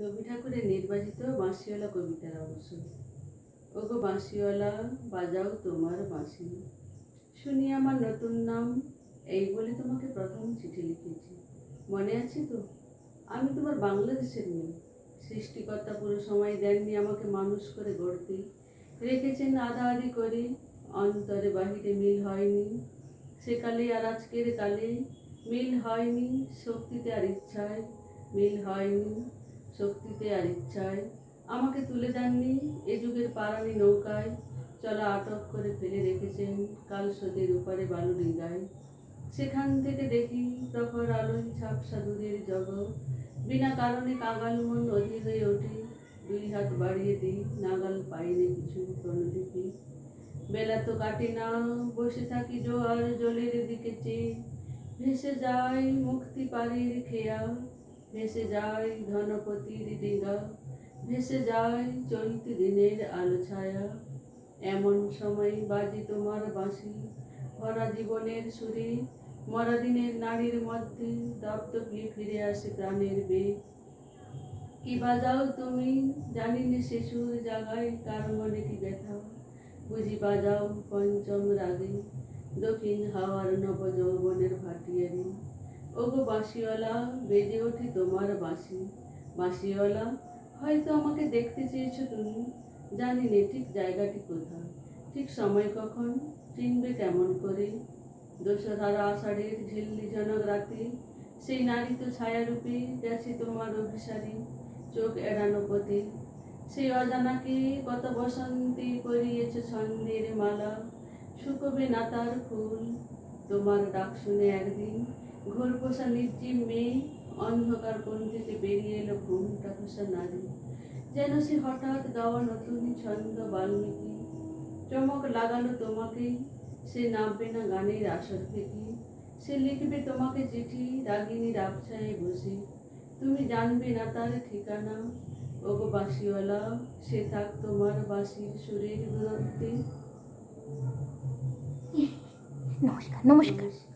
রবি ঠাকুরের নির্বাচিত বাঁশিওয়ালা কবিতার অংশ ওগো বাঁশিওয়ালা, বাজাও তোমার বাঁশি। শুনি আমার নতুন নাম, এই বলে তোমাকে প্রথম চিঠি লিখেছি। মনে আছে তো? আমি তোমার বাংলাদেশের মেয়ে। সৃষ্টিকর্তা পুরো সময় দেননি আমাকে মানুষ করে গড়তে। রেখেছেন আধা আধি করে, অন্তরে বাহিরে মিল হয়নি। সেকালে আর আজকের কালে মিল হয়নি, শক্তিতে আর ইচ্ছায় মিল হয়নি। শক্তিতে আর ইচ্ছায়। আমাকে তুলে দেননি, এ যুগের পারানি নৌকায়। চলা আটক করে ফেলে রেখেছেন কাল সদের উপরে বালুডিঙ্গায় সেখান থেকে দেখি প্রখর আলোয় ঝাপসা দূরের জগৎ। বিনা কারণে কাগাল মন অধীর হয়ে ওঠে। দুই হাত বাড়িয়ে দিই, নাগাল পাইনি কিছু দিকে বেলা তো কাটে না, বসে থাকি জোয়ার জলের দিকে চেয়ে। ভেসে যায় মুক্তি পাড়ির খেয়া ভেসে যায় ধনপতির ডিঙ্গা ভেসে যায় চলতি দিনের আলো ছায়া। এমন সময় বাজি তোমার বাঁশি, ভরা জীবনের সুরে, মরা দিনের নারীর মধ্যে দপদপিয়ে ফিরে আসে প্রাণের বেগ। কি বাজাও তুমি জানি না শিশুর জাগায় কার মনে কি ব্যথা? বুঝি বাজাও পঞ্চম রাগে দক্ষিণ হাওয়ার নব যৌবনের ভাটিয়ারি। ওগো বাঁশিওয়ালা, বেজে ওঠে তোমার বাঁশি। বাঁশিওয়ালা, হয়তো আমাকে দেখতে চেয়েছো তুমি। জানি নে ঠিক জায়গাটি কোথায়। ঠিক সময় কখন? চিনবে কেমন করে? দোসরারা আষাঢ়ের ঝিল্লিজনক রাতে, সেই নারী তো ছায়ারূপে গেছে তোমার অভিসারী। চোখ এড়ানো পথে। সেই অজানাকে কত বসন্তে পরিয়েছ ছন্দের মালা। শুকোবে না তার ফুল। তোমার ডাক শুনে একদিন ঘোর পোষা নির্জীব মেয়ে অন্ধকার থেকে বেরিয়ে এলো ঘুমটা পোষা নারী যেন সে হঠাৎ গাওয়া নতুন ছন্দ বাল্মীকি। চমক লাগালো তোমাকে, সে নামবে না গানের আসর থেকে। সে লিখবে তোমাকে চিঠি রাগিনীর আবছায় বসে। তুমি জানবে না তার ঠিকানা। ওগো বাঁশিওয়ালা, সে থাক তোমার বাঁশির সুরের দূরত্বে নমস্কার নমস্কার।